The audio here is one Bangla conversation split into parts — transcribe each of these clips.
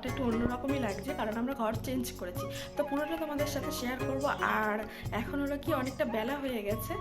ঘরটা একটু অন্যরকমই লাগছে, কারণ আমরা ঘর চেঞ্জ করেছি। তো পুরোটা তোমাদের সাথে শেয়ার করব। আর এখন হলো কি, অনেকটা বেলা হয়ে গেছে।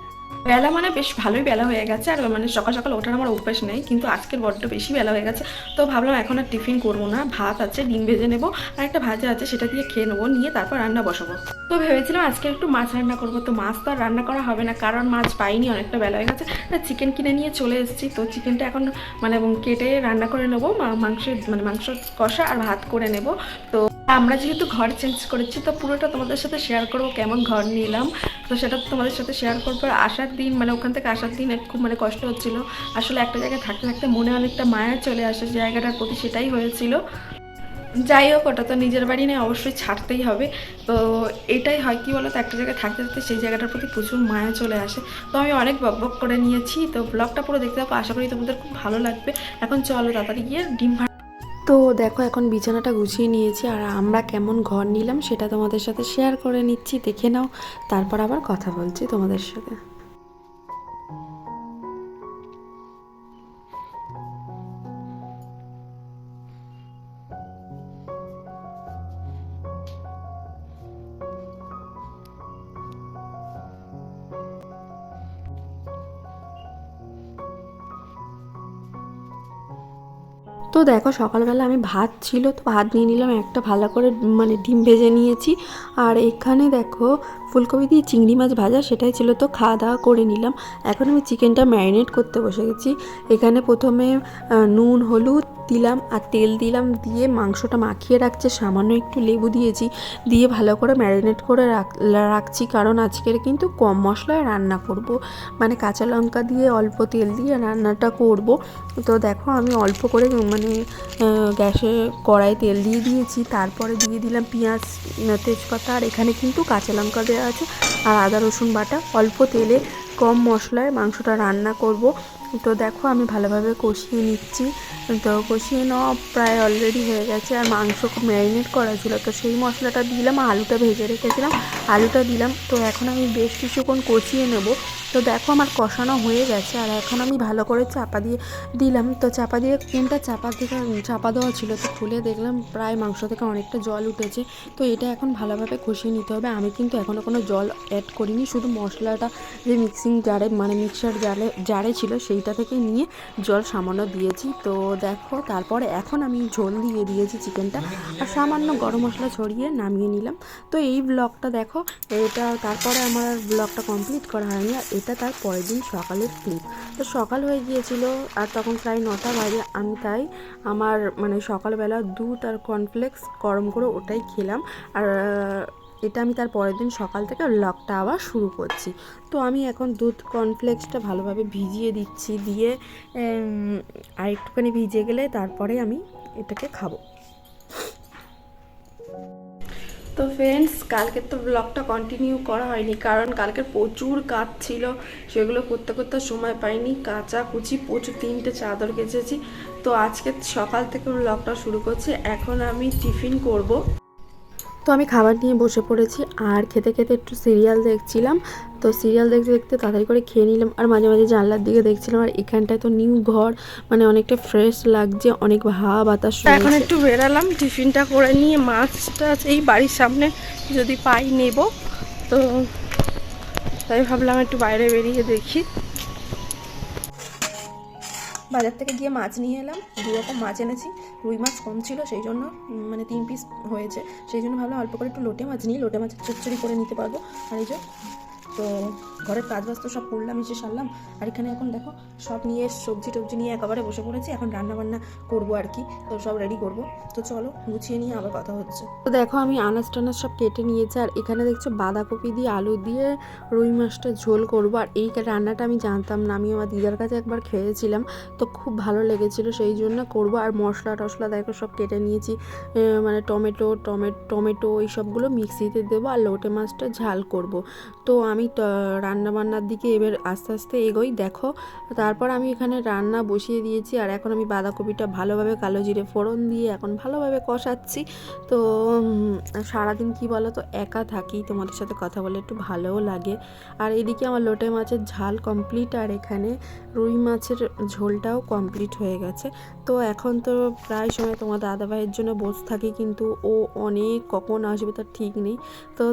বেলা মানে বেশ ভালোই বেলা হয়ে গেছে, আর মানে সকাল সকাল ওঠার আমার অভ্যাস নেই, কিন্তু আজকের বড্ড বেশি বেলা হয়ে গেছে। তো ভাবলাম এখন আর টিফিন করব না, ভাত আছে, ডিম ভেজে নেব, আর একটা ভাজা আছে, সেটা দিয়ে খেয়ে নেব, নিয়ে তারপর রান্না বসাবো। তো ভেবেছিলাম আজকে একটু মাছ রান্না করব, তো মাছ তো আর রান্না করা হবে না, কারণ মাছ পাইনি, অনেকটা বেলা হয়ে গেছে। চিকেন কিনে নিয়ে চলে এসেছি, তো চিকেনটা এখন মানে কেটে রান্না করে নেব মাংসের মানে মাংস কষা আর ভাত করে নেব। তো আমরা যেহেতু ঘর চেঞ্জ করেছি, তো পুরোটা তোমাদের সাথে শেয়ার করব কেমন ঘর নিলাম। তো সেটা তোমাদের সাথে শেয়ার করব। আসার দিন মানে ওখান থেকে আসার দিন খুব মানে কষ্ট হচ্ছিল। আসলে একটা জায়গায় থাকতে থাকতে মনে অনেকটা মায়া চলে আসে, জায়গাটার প্রতি সেটাই হয়েছিল। যাই হোক, ওটা তো নিজের বাড়ি নেই অবশ্যই ছাড়তেই হবে। তো এটাই হয়, কি বলো তো একটা জায়গায় থাকতে থাকতে সেই জায়গাটার প্রতি প্রচুর মায়া চলে আসে। তো আমি অনেক বক বক করে নিয়েছি। তো ব্লগটা পুরো দেখতে পাবো আশা করি তোমাদের খুব ভালো লাগবে। এখন চলো তাড়াতাড়ি গিয়ে ডিম তো দেখো, এখন বিছানাটা গুছিয়ে নিয়েছি আর আমরা কেমন ঘর নিলাম সেটা তোমাদের সাথে শেয়ার করে নিচ্ছি, দেখে নাও। তারপর আবার কথা বলছি তোমাদের সাথে। তো দেখো, সকালবেলা আমি ভাত ছিল, তো ভাত নিয়ে নিলাম, একটা ভালো করে মানে ডিম ভেজে নিয়েছি। আর এখানে দেখো, ফুলকপি দিয়ে চিংড়ি মাছ ভাজা, সেটাই ছিল, তো খাওয়া দাওয়া করে নিলাম। এখন আমি চিকেনটা ম্যারিনেট করতে বসে গেছি। এখানে প্রথমে নুন, হলুদ দিলাম আর তেল দিলাম, দিয়ে মাংসটা মাখিয়ে রাখছে, সামান্য একটু লেবু দিয়েছি, দিয়ে ভালো করে ম্যারিনেট করে রাখ- রাখছি, কারণ আজকের কিন্তু কম মশলায় রান্না করব। মানে কাঁচা লঙ্কা দিয়ে অল্প তেল দিয়ে রান্নাটা করব। তো দেখো আমি অল্প করে মানে গ্যাসে কড়াই তেল দিয়ে দিয়েছি, তারপরে দিয়ে দিলাম পেঁয়াজ, তেজপাতা, আর এখানে কিন্তু কাঁচা লঙ্কা দেওয়া আছে, আর আদা, রসুন বাটা। অল্প তেলে কম মশলায় মাংসটা রান্না করব। তো দেখো আমি ভালোভাবে কষিয়ে নিচ্ছি। তো কষিয়ে নেওয়া প্রায় অলরেডি হয়ে গেছে। আর মাংস ম্যারিনেট করা ছিল, তো সেই মশলাটা দিলাম, আলুটা ভেজে রেখেছিলাম, আলুটা দিলাম। তো এখন আমি বেশ কিছুক্ষণ কষিয়ে নেব। তো দেখো আমার কষানো হয়ে গেছে, আর এখন আমি ভালো করে চাপা দিয়ে দিলাম। তো চাপা দিয়ে কোনটা চাপা থেকে চাপা দেওয়া ছিল, তো খুলে দেখলাম প্রায় মাংস থেকে অনেকটা জল উঠেছে। তো এটা এখন ভালোভাবে কষিয়ে নিতে হবে। আমি কিন্তু এখনও কোনো জল অ্যাড করিনি, শুধু মশলাটা যে মিক্সিং জারে মানে মিক্সার জারে জারে ছিল, সেইটা থেকে নিয়ে জল সামান্য দিয়েছি। তো দেখো, তারপরে এখন আমি ঝোল দিয়ে দিয়েছি চিকেনটা আর সামান্য গরম মশলা ছড়িয়ে নামিয়ে নিলাম। তো এই ব্লগটা দেখো, এটা তারপরে আমার ব্লগটা কমপ্লিট করা হয়নি, আর এটা তার পরের দিন সকালের ক্লিপ তো সকাল হয়ে গিয়েছিল আর তখন প্রায় নটা বাজে। আমি তাই আমার মানে সকালবেলা দুধ আর কর্নফ্লেক্স গরম করে ওটাই খেলাম। আর এটা আমি তার পরের দিন সকাল থেকে লকটা আবার শুরু করছি। তো আমি এখন দুধ কর্নফ্লেক্সটা ভালোভাবে ভিজিয়ে দিচ্ছি। দিয়ে আর একটুখানি ভিজে গেলে তারপরে আমি এটাকে খাব। তো ফ্রেন্ডস কালকে তো ব্লগটা কন্টিনিউ করা হয়নি, কারণ কালকে প্রচুর কাজ ছিল, সেগুলো করতে করতে সময় পাইনি। কাঁচা কুচি, প্রচুর তিনটে চাদর কেচেছি। তো আজকে সকাল থেকে ব্লগটা শুরু করছি, এখন আমি টিফিন করব। তো আমি খাবার নিয়ে বসে পড়েছি, আর খেতে খেতে একটু সিরিয়াল দেখছিলাম। তো সিরিয়াল দেখতে দেখতে তাড়াতাড়ি করে খেয়ে নিলাম। আর মাঝে মাঝে জানলার দিকে দেখছিলাম আর এখানটায় তো নিউ ঘর মানে অনেকটা ফ্রেশ লাগছে অনেক হাওয়া বাতাস এখন একটু বেরালাম টিফিনটা করে নিয়ে মাছটা এই বাড়ির সামনে যদি পাই নেব। তো তাই ভাবলাম একটু বাইরে বেরিয়ে দেখি। বাজার থেকে গিয়ে মাছ নিয়ে এলাম দু রকম মাছ এনেছি রুই মাছ কম ছিল সেই জন্য মানে তিন পিস হয়েছে। সেই জন্য ভাবলাম অল্প করে একটু লোটে মাছ নিই লোটে মাছ চচ্চড়ি করে নিতে পারব। আর এই যে তো ঘরের কাজ বাজ তো সব করলাম এসে সারলাম। আর এখানে এখন দেখো, সব নিয়ে সবজি টবজি নিয়ে একেবারে বসে পড়েছি। এখন রান্না বান্না করব আর কি, তো সব রেডি করব। তো চলো, গুছিয়ে নিয়ে আবার কথা হচ্ছে। তো দেখো, আমি আনাজ টানাজ সব কেটে নিয়েছি। আর এখানে দেখছ, বাঁধাকপি দিয়ে আলু দিয়ে রুই মাছটা ঝোল করব। আর এই রান্নাটা আমি জানতাম না। আমি আমার দিদার কাছে একবার খেয়েছিলাম, তো খুব ভালো লেগেছিল সেই জন্য করব। আর মশলা টশলা দেখো, সব কেটে নিয়েছি। মানে টমেটো টমেটো টমেটো এই সবগুলো মিক্সিতে দেবো। আর লোটে মাছটা ঝাল করব। তো আমি রান্না বান্নার দিকে এবার আস্তে আস্তে এগোই। দেখো, তারপর আমি এখানে রান্না বসিয়ে দিয়েছি আর এখন আমি বাঁধাকপিটা ভালোভাবে কালো জিরে ফোড়ন দিয়ে এখন ভালোভাবে কষাচ্ছি। তো সারাদিন কি বলো তো একা থাকি, তোমাদের সাথে কথা বলে একটু ভালোও লাগে। আর এদিকে আমার লোটে মাছের ঝাল কমপ্লিট আর এখানে রুই মাছের ঝোলটাও কমপ্লিট হয়ে গেছে। তো এখন তো প্রায় সময় তোমার দাদাভাইয়ের জন্য বসে থাকি, কিন্তু ও অনেক কখন আসবে তার ঠিক নেই। তো,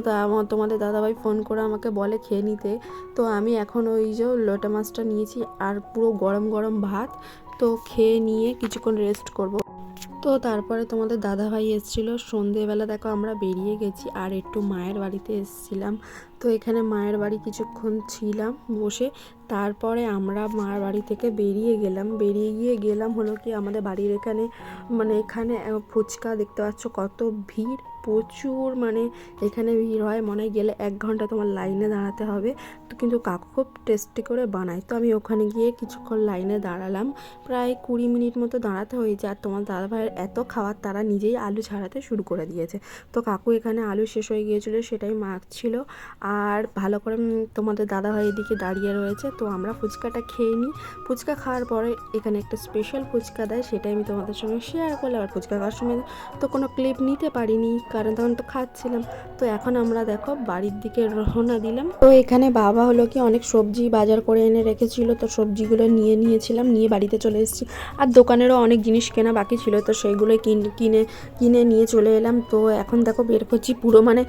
তোমাদের দাদাভাই ফোন করে আমাকে বলে খেয়ে নিতে। তো আমি এখন ওই যে লোটা মাছটা নিয়েছি আর পুরো গরম গরম ভাত। তো খেয়ে নিয়ে কিছুক্ষণ রেস্ট করব। তো তারপরে তোমাদের দাদাভাই এসেছিল। সন্ধেবেলা দেখো আমরা বেরিয়ে গেছি আর একটু মায়ের বাড়িতে এসেছিলাম। তো এখানে মায়ের বাড়ি কিছুক্ষণ ছিলাম বসে। তারপরে আমরা মার বাড়ি থেকে বেরিয়ে গেলাম। বেরিয়ে গিয়ে গেলাম হলো কি আমাদের বাড়ির এখানে মানে এখানে ফুচকা দেখতে পাচ্ছ কত ভিড়, প্রচুর মানে এখানে ভিড় হয়। মনে গেলে এক ঘণ্টা তোমার লাইনে দাঁড়াতে হবে। তো কিন্তু কাকু খুব টেস্টি করে বানায়। তো আমি ওখানে গিয়ে কিছুক্ষণ লাইনে দাঁড়ালাম। প্রায় কুড়ি মিনিট মতো দাঁড়াতে হয়েছে। আর তোমার দাদা ভাইয়ের এত খাওয়ার তারা নিজেই আলু ছাড়াতে শুরু করে দিয়েছে। তো কাকু এখানে আলু শেষ হয়ে গিয়েছিল, সেটাই মাখছিল। আর ভালো করে তোমাদের দাদা ভাই এদিকে দাঁড়িয়ে রয়েছে, তো আমরা ফুচকাটা খেয়ে নিই। ফুচকা খাওয়ার পরে এখানে একটা স্পেশাল ফুচকা দেয়, সেটাই আমি তোমাদের সঙ্গে শেয়ার করলাম। আর ফুচকা খাওয়ার সময় তো কোনো ক্লিপ নিতে পারিনি, কারণ তখন তো খাচ্ছিলাম। তো এখন আমরা দেখো বাড়ির দিকে রওনা দিলাম। তো এখানে বাবা হলো কি অনেক সবজি বাজার করে এনে রেখেছিল, তো সবজিগুলো নিয়ে নিয়েছিলাম, নিয়ে বাড়িতে চলে এসেছি। আর দোকানেরও অনেক জিনিস কেনা বাকি ছিল, তো সেইগুলো কিন- কিনে কিনে নিয়ে চলে এলাম। তো এখন দেখো বের করছি পুরো মানে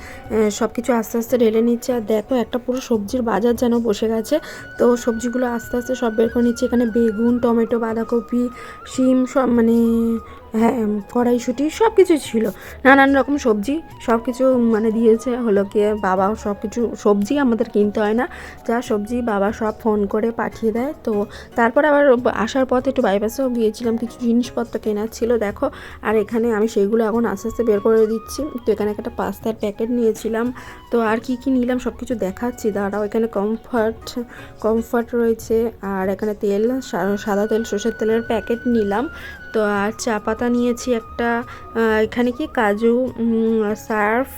সব কিছু আস্তে আস্তে ঢেলে নিচ্ছে। আর দেখো একটা পুরো সবজির বাজার যেন বসে গেছে। তো সবজিগুলো আস্তে আস্তে সব বের করে নিচ্ছে। এখানে বেগুন, টমেটো, বাঁধাকপি, শিম সব মানে হ্যাঁ কড়াইশুঁটি সব কিছু ছিল। নানান রকম সবজি সব কিছু মানে দিয়েছে। হলো গিয়ে বাবা সব কিছু সবজি আমাদের কিনতে হয় না। যা সবজি বাবা সব ফোন করে পাঠিয়ে দেয়। তো তারপর আবার আসার পথে একটু বাইপাসেও গিয়েছিলাম। কিছু জিনিসপত্র কেনার ছিল, দেখো। আর এখানে আমি সেইগুলো এখন আস্তে আস্তে বের করে দিচ্ছি। তো এখানে একটা পাস্তার প্যাকেট নিয়েছিলাম। তো আর কি কি নিলাম সব কিছু দেখাচ্ছি। দাঁড়াও, এখানে কমফর্ট কমফর্ট রয়েছে। আর এখানে তেল সাদা তেল, সর্ষের তেলের প্যাকেট নিলাম। তো আর চা পাতা নিয়েছি একটা এখানে কি কাজু সার্ফ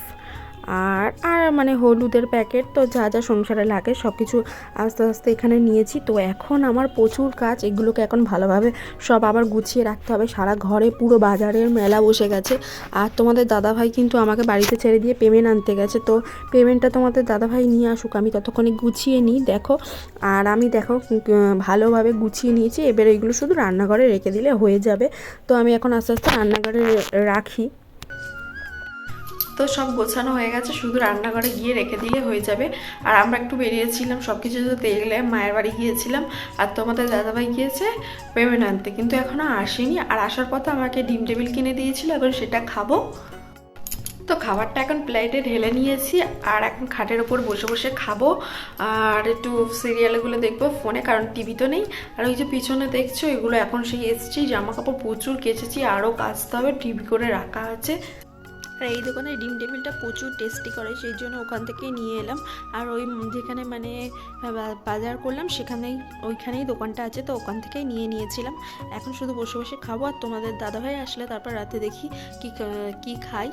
আর আর মানে হলুদের প্যাকেট তো যা যা সংসারে লাগে সব কিছু আস্তে আস্তে এখানে নিয়েছি। তো এখন আমার প্রচুর কাজ, এগুলোকে এখন ভালোভাবে সব আবার গুছিয়ে রাখতে হবে। সারা ঘরে পুরো বাজারের মেলা বসে গেছে। আর তোমাদের দাদাভাই কিন্তু আমাকে বাড়িতে ছেড়ে দিয়ে পেমেন্ট আনতে গেছে। তো পেমেন্টটা তোমাদের দাদাভাই নিয়ে আসুক, আমি ততক্ষণে গুছিয়ে নিই, দেখো। আর আমি দেখো ভালোভাবে গুছিয়ে নিয়েছি। এবার এইগুলো শুধু রান্নাঘরে রেখে দিলে হয়ে যাবে। তো আমি এখন আস্তে আস্তে রান্নাঘরে রাখি। তো সব গোছানো হয়ে গেছে, শুধু রান্নাঘরে গিয়ে রেখে দিলে হয়ে যাবে। আর আমরা একটু বেরিয়েছিলাম সব কিছু তো দেখলে মায়ের বাড়ি গিয়েছিলাম, আর তোমাদের দাদাভাই গিয়েছে পেমেন্ট আনতে, কিন্তু এখনও আসেনি। আর আসার পথে আমাকে ডিম টেবিল কিনে দিয়েছিল, এখন সেটা খাব। তো খাবারটা এখন প্লেটে ঢেলে নিয়েছি, আর এখন খাটের ওপর বসে বসে খাব। আর একটু সিরিয়ালগুলো দেখব ফোনে, কারণ টিভি তো নেই। আর ওই যে পিছনে দেখছ, এগুলো এখন সেই এসছি জামা কাপড় প্রচুর কেচেছি, আরও কাচতে হবে, টিভি করে রাখা আছে। আর এই দোকানে ডিম টেবিলটা প্রচুর টেস্টি করে, সেই জন্য ওখান থেকে নিয়ে এলাম। আর ওই যেখানে মানে বাজার করলাম, সেখানেই, ওইখানেই দোকানটা আছে, তো ওখান থেকেই নিয়ে নিয়েছিলাম। এখন শুধু বসে বসে খাব, আর তোমাদের দাদাভাই আসলে তারপর রাতে দেখি কি কি খাই